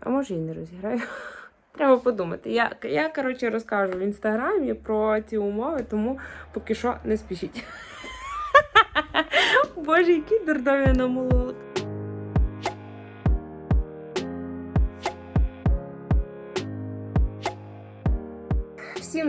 А може і не розіграю. Треба подумати. Я, я коротше, розкажу в інстаграмі про ці умови, тому поки що не спішіть. Боже, які дурдові намололи.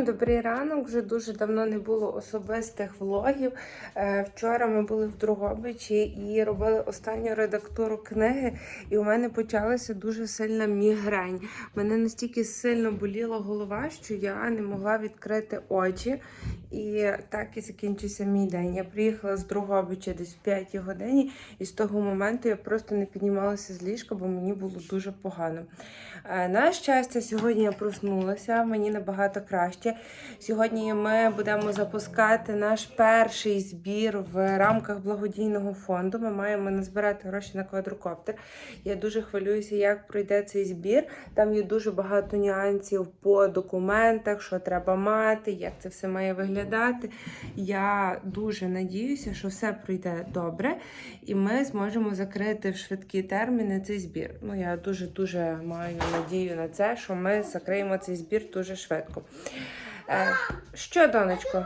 Добрий ранок. Вже дуже давно не було особистих влогів. Е, Вчора ми були в Другобичі і робили останню редактуру книги, і у мене почалася дуже сильна мігрень. Мене настільки сильно боліла голова, що я не могла відкрити очі. І так і закінчився мій день. Я приїхала з Другобича десь в 5 годині, і з того моменту я просто не піднімалася з ліжка, бо мені було дуже погано. Е, На щастя, сьогодні я проснулася, мені набагато краще. Сьогодні ми будемо запускати наш перший збір в рамках благодійного фонду. Ми маємо назбирати гроші на квадрокоптер. Я дуже хвилююся, як пройде цей збір. Там є дуже багато нюансів по документах, що треба мати, як це все має виглядати. Я дуже надіюся, що все пройде добре, і ми зможемо закрити в швидкі терміни цей збір. Ну я дуже дуже маю надію на це, що ми закриємо цей збір дуже швидко. Е, що, донечко? Е.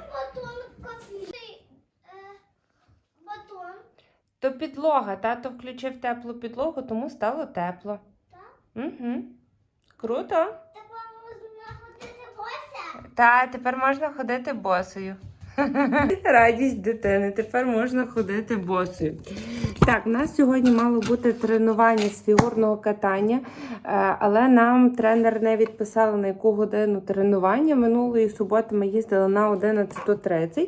То підлога. Тато включив теплу підлогу, тому стало тепло. Так? Угу. Круто. Тепер можна ходити бося. Та тепер можна ходити босою. Радість дитини, тепер можна ходити босою. Так, у нас сьогодні мало бути тренування з фігурного катання, е, але нам тренер не відписала на яку годину тренування. Минулої суботи ми їздили на 11.30.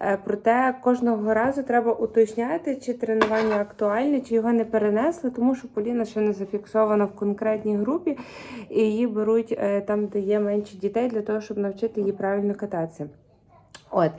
Е, Проте кожного разу треба уточняти, чи тренування актуальне, чи його не перенесли, тому що Поліна ще не зафіксована в конкретній групі, і її беруть е, там, де є менше дітей, для того, щоб навчити її правильно кататися. От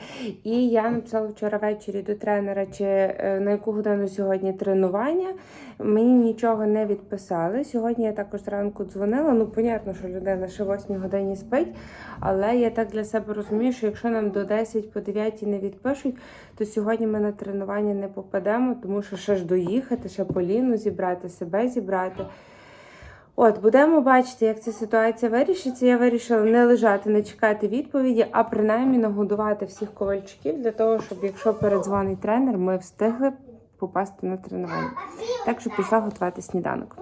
і я написала вчора ввечері до тренера, чи е, на яку годину сьогодні тренування. Мені нічого не відписали. Сьогодні я також зранку дзвонила. Ну, понятно, що людина ще в 8 годині спить, але я так для себе розумію, що якщо нам до 10 по 9 не відпишуть, то сьогодні ми на тренування не попадемо, тому що ще ж доїхати, ще Поліну зібрати, себе зібрати. От, будемо бачити, як ця ситуація вирішиться. Я вирішила не лежати, не чекати відповіді, а принаймні нагодувати всіх ковальчиків для того, щоб якщо передзвонить тренер, ми встигли попасти на тренування. Так що пішла готувати сніданок.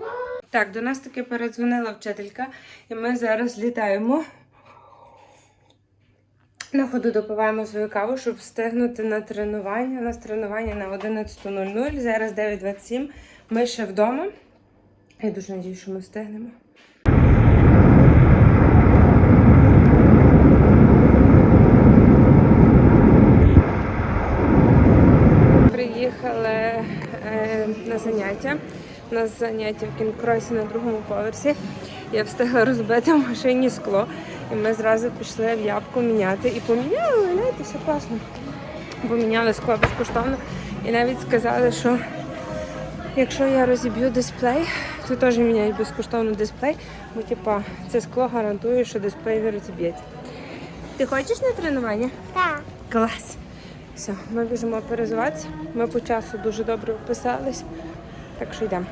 Так, до нас таки передзвонила вчителька, і ми зараз літаємо. На ходу допиваємо свою каву, щоб встигнути на тренування. У нас тренування на 11.00, зараз 9.27. Ми ще вдома. Я дуже надію, що ми встигнемо. Приїхали е, на заняття. У нас заняття в кінкросі на другому поверсі. Я встигла розбити в машині скло, і ми зразу пішли в ябку міняти. І поміняли, гляньте, все класно. Поміняли скло безкоштовно. І навіть сказали, що Якщо я розіб'ю дисплей, то теж міняють безкоштовно дисплей, бо типа це скло гарантує, що дисплей не розіб'ється. Ти хочеш на тренування? Так. Клас. Все, ми біжимо перезуватися. Ми по часу дуже добре вписались, так що йдемо.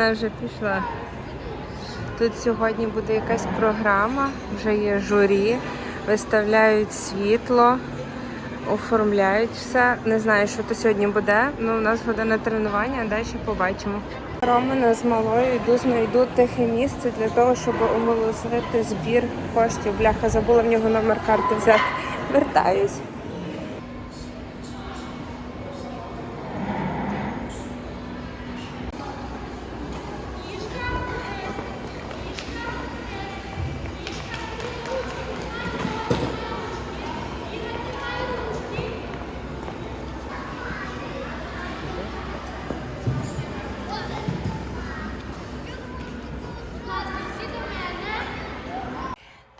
Вона вже пішла. Тут сьогодні буде якась програма, вже є журі, виставляють світло, оформляють все. Не знаю, що то сьогодні буде. Ну, у нас година тренування, а далі побачимо. Романа з малою йду знайду тихе місце для того, щоб оголосити збір коштів. Бляха, забула в нього номер карти взяти. Вертаюсь.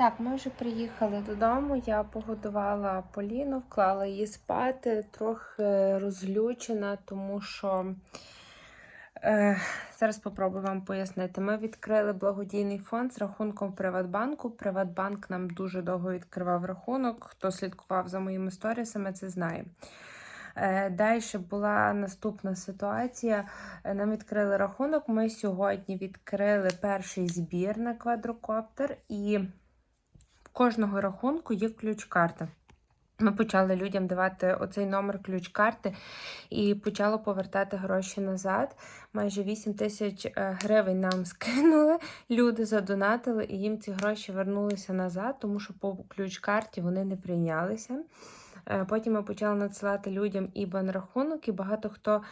Так, ми вже приїхали додому. Я погодувала Поліну, вклала її спати, трохи розлючена, тому що е, зараз спробую вам пояснити. Ми відкрили благодійний фонд з рахунком Приватбанку. Приватбанк нам дуже довго відкривав рахунок. Хто слідкував за моїми сторісами, це знає. Е, Далі була наступна ситуація. Е, Нам відкрили рахунок. Ми сьогодні відкрили перший збір на квадрокоптер, і кожного рахунку є ключ-карта. Ми почали людям давати оцей номер ключ-карти і почало повертати гроші назад. Майже 8 тисяч е, гривень нам скинули. Люди задонатили, і їм ці гроші вернулися назад, тому що по ключ-карті вони не прийнялися. Е, Потім ми почали надсилати людям ібан рахунок, і багато хто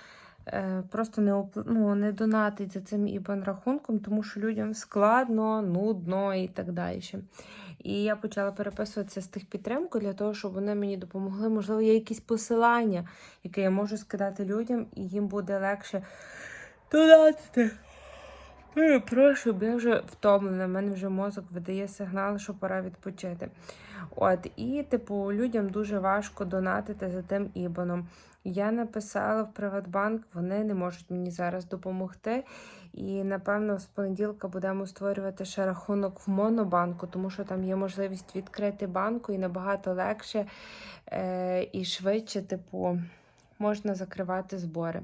просто не ну, не донатить за цим ібан рахунком, тому що людям складно, нудно і так далі. І я почала переписуватися з тих підтримку для того, щоб вони мені допомогли. Можливо, є якісь посилання, яке я можу скидати людям, і їм буде легше донатити. Бо я вже втомлена, в мене вже мозок видає сигнал, що пора відпочити. От, і, типу, людям дуже важко донатити за тим ібаном. Я написала в Приватбанк, вони не можуть мені зараз допомогти. І, напевно, з понеділка будемо створювати ще рахунок в Монобанку, тому що там є можливість відкрити банку і набагато легше е- і швидше, типу, можна закривати збори.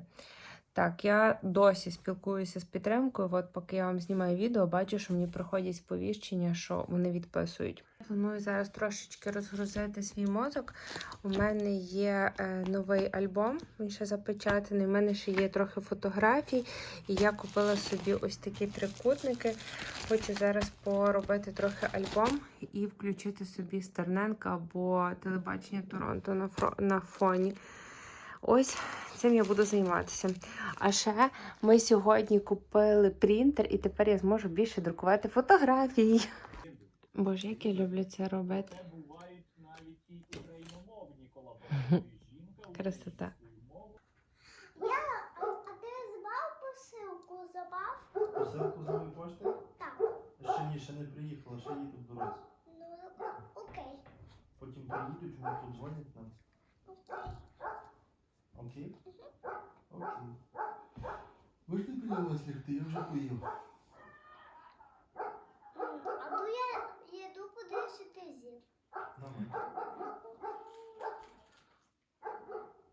Так, я досі спілкуюся з підтримкою. От поки я вам знімаю відео, бачу, що мені приходять сповіщення, що вони відписують. Планую зараз трошечки розгрузити свій мозок. У мене є е, новий альбом, він ще запечатаний. У мене ще є трохи фотографій, і я купила собі ось такі трикутники. Хочу зараз поробити трохи альбом і включити собі Стерненка або телебачення Торонто на, фро- на фоні. Ось цим я буду займатися. А ще ми сьогодні купили принтер, і тепер я зможу більше друкувати фотографії. Боже, як я люблю це робити. Красота. Я, а, ти збав посилку? Забав? Посилку з нової пошти? Так. Ще ні, ще не приїхала, ще їдуть в дорозі. Ну, окей. Потім приїдуть, вони подзвонять нам. Окей. Окей? Окей. Ви ж не піднялись лягти, я вже поїв. М, Або я їду подивитися ти з'їв. Давай.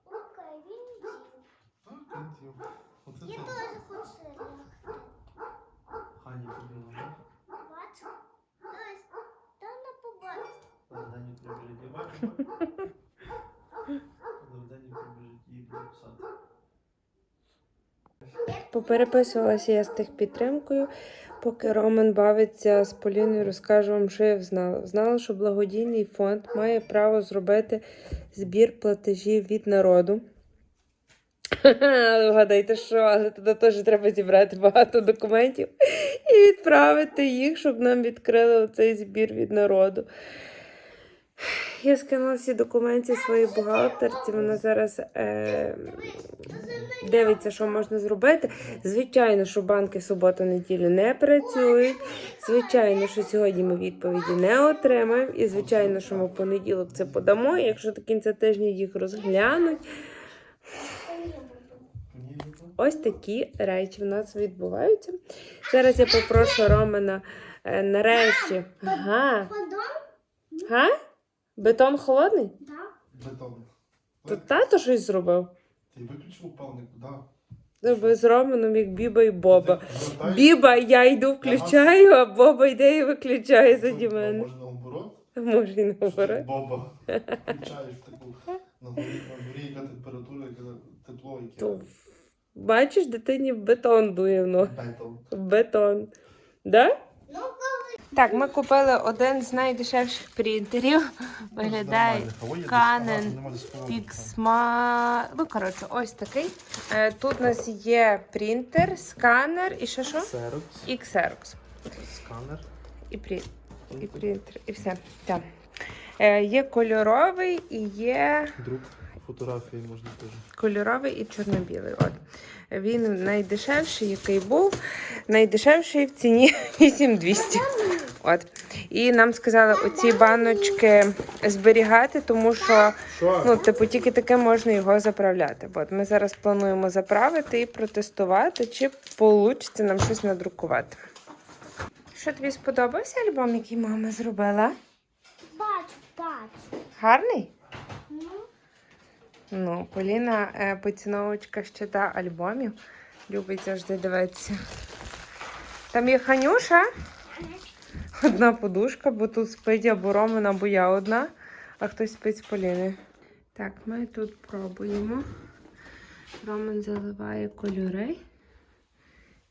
Окей, він з'їв. Так, кінців. Оце Я так. теж хочу лягти. Хані побігла, так? Бач? Ось, та не побачиш. Завдання прибіжить. Я бачу, бачу. Завдання прибіжить її підписати. Попереписувалася я з тих підтримкою. Поки Роман бавиться з Поліною, розкажу вам, що я знала. Знала, що благодійний фонд має право зробити збір платежів від народу. Вгадайте, що, але туди теж треба зібрати багато документів і відправити їх, щоб нам відкрили цей збір від народу. Я скинула всі документи своїй бухгалтерці. Вона зараз е, дивиться, що можна зробити. Звичайно, що банки суботу-неділю не працюють. Звичайно, що сьогодні ми відповіді не отримаємо. І звичайно, що ми в понеділок це подамо. І якщо до кінця тижня їх розглянуть. Ось такі речі в нас відбуваються. Зараз я попрошу Романа е, нарешті. Ага. Га? Бетон холодний? Так. Бетон. То тато щось зробив. Ти виключив палник, куди? Зробив з Романом, як Біба і Боба. Ти? Біба, я йду включаю, а Боба йде і виключає заді мене. Може наоборот? Може і наоборот. Боба. Включаєш таку на горі, на горі яка температура, яке тепло, яке То Бачиш, дитині бетон дує в ноги. бетон. Бетон. Да? Так, ми купили один з найдешевших принтерів. Виглядає Canon Pixma. Ну, коротше, ось такий. Е, Тут у нас є принтер, сканер і ще що? Xerox, І Xerox. сканер. І, прі... і принтер, і все. Так. Е, Є кольоровий і є Друк фотографії можна теж. кольоровий і чорно-білий. От. Він найдешевший, який був. Найдешевший в ціні 8200. От. І нам сказали оці баночки зберігати, тому що Що? ну, типу, тільки таке можна його заправляти. От ми зараз плануємо заправити і протестувати, чи вийде нам щось надрукувати. Що тобі сподобався альбом, який мама зробила? Бачу, бачу. Гарний? Ну, Ну, Поліна е, поціновочка щита альбомів. Любить завжди дивитися. Там є Ханюша. Одна подушка, бо тут спить або Роман, або я одна, а хтось спить з Поліною. Так, ми тут пробуємо. Роман заливає кольори.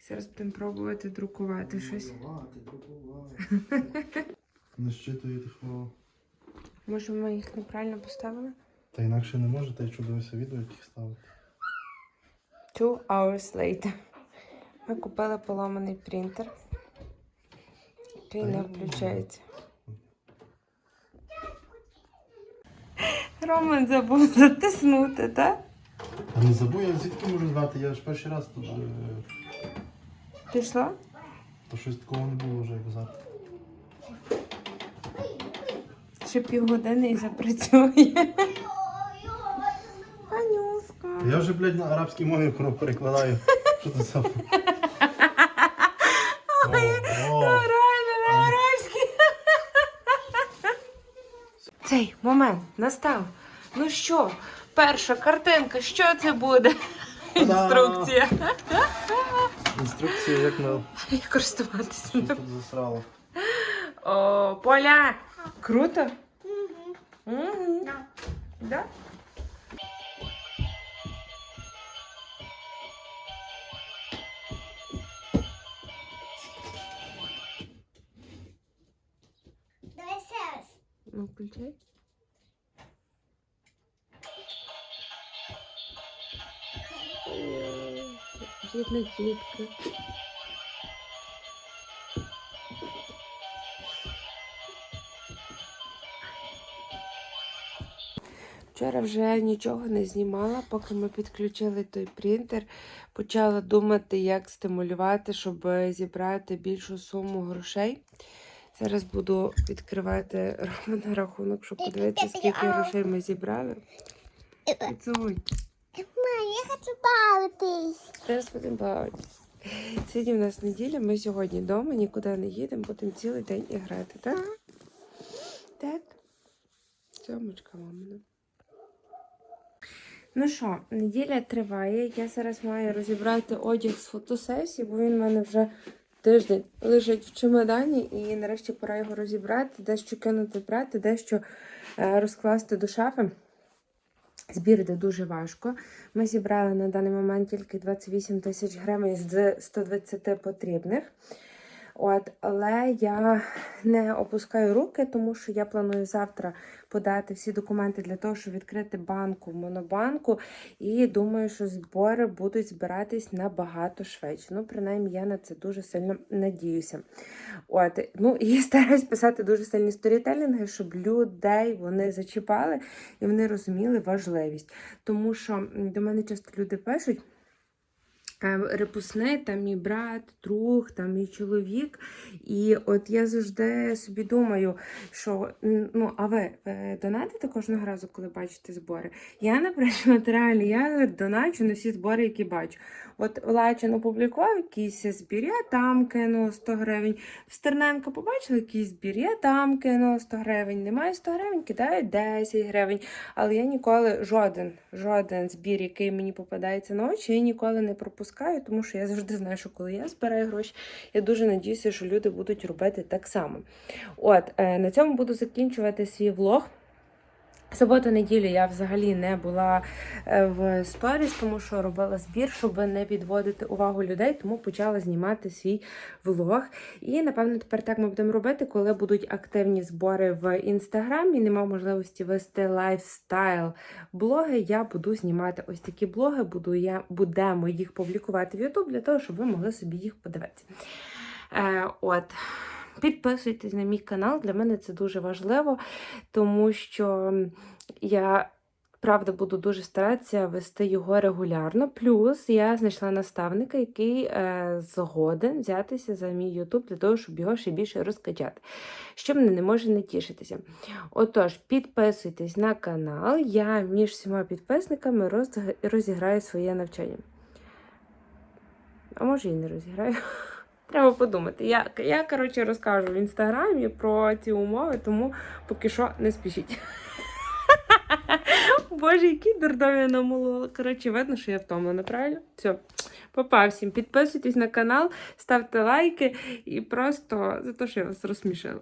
Зараз будемо пробувати друкувати щось. Друкувати, друкувати. Не щитує такого. Може, ми їх неправильно поставили? Та інакше не можете, якщо дивися відео, яких ставити. Two hours later. Ми купили поламаний принтер, який не включається. Роман забув затиснути, так? А не забув, я звідки можу знати, я ж перший раз тут. е, Пішло? То щось такого не було вже як завтра. Ще півгодини і запрацює. Я вже, блядь, на арабській мові перекладаю. Що це за. О, о. На арабській. Цей момент настав. Ну що, перша картинка, що це буде? Інструкція. Інструкція, як на Як користуватися. тут засрало. О, Поля! Круто? угу. Угу. Да. Да? Ну, включай. Бідна дітка. Вчора вже нічого не знімала, поки ми підключили той принтер. Почала думати, як стимулювати, щоб зібрати більшу суму грошей. Зараз буду відкривати на рахунок, щоб подивитися, скільки грошей ми зібрали. Поцілуй. Мам, я хочу бавитись. Зараз будемо бавитися. Сьогодні в нас неділя, ми сьогодні вдома, нікуди не їдемо, будемо цілий день і грати, так? Так. Сьомочка мамина. Ну що, неділя триває. Я зараз маю розібрати одяг з фотосесії, бо він в мене вже тиждень лежить в чемодані, і нарешті пора його розібрати, дещо кинути брати, дещо е, розкласти до шафи. Збір йде дуже важко. Ми зібрали на даний момент тільки 28 тисяч гривень з 120 потрібних. От, але я не опускаю руки, тому що я планую завтра подати всі документи для того, щоб відкрити банку в монобанку. І думаю, що збори будуть збиратись набагато швидше. Ну, принаймні, я на це дуже сильно надіюся. От, ну і стараюсь писати дуже сильні сторітелінги, щоб людей вони зачіпали і вони розуміли важливість. Тому що до мене часто люди пишуть. Е, Репусни, там мій брат, друг, там мій чоловік. І от я завжди собі думаю, що ну, а ви донатите кожного разу, коли бачите збори? Я, наприклад, реально я доначу на всі збори, які бачу. От Лачин опублікував якийсь збір, я там кинула 100 гривень. В Стерненко побачила якийсь збір, я там кинула 100 гривень. Немає 100 гривень, кидаю 10 гривень. Але я ніколи жоден, жоден збір, який мені попадається на очі, я ніколи не пропускаю, тому що я завжди знаю, що коли я збираю гроші, я дуже надіюся, що люди будуть робити так само. От, е, на цьому буду закінчувати свій влог. Суботу-неділю я взагалі не була е, в сторіс, тому що робила збір, щоб не відводити увагу людей, тому почала знімати свій влог. І напевно тепер так ми будемо робити, коли будуть активні збори в інстаграмі. Нема можливості вести лайфстайл блоги. Я буду знімати ось такі блоги. Буду я будемо їх публікувати в YouTube для того, щоб ви могли собі їх подивитися. Е, от. Підписуйтесь на мій канал, для мене це дуже важливо, тому що я Правда, буду дуже старатися вести його регулярно. Плюс я знайшла наставника, який е, згоден взятися за мій YouTube для того, щоб його ще більше розкачати. Що мене не може не тішитися. Отож, підписуйтесь на канал. Я між всіма підписниками роз- розіграю своє навчання. А може і не розіграю. Треба подумати. Я, я коротше, розкажу в інстаграмі про ці умови, тому поки що не спішіть. Боже, який дурдові намолола. Коротше, видно, що я втомлена, правильно? Все, попав всім. Підписуйтесь на канал, ставте лайки і просто за те, що я вас розсмішила.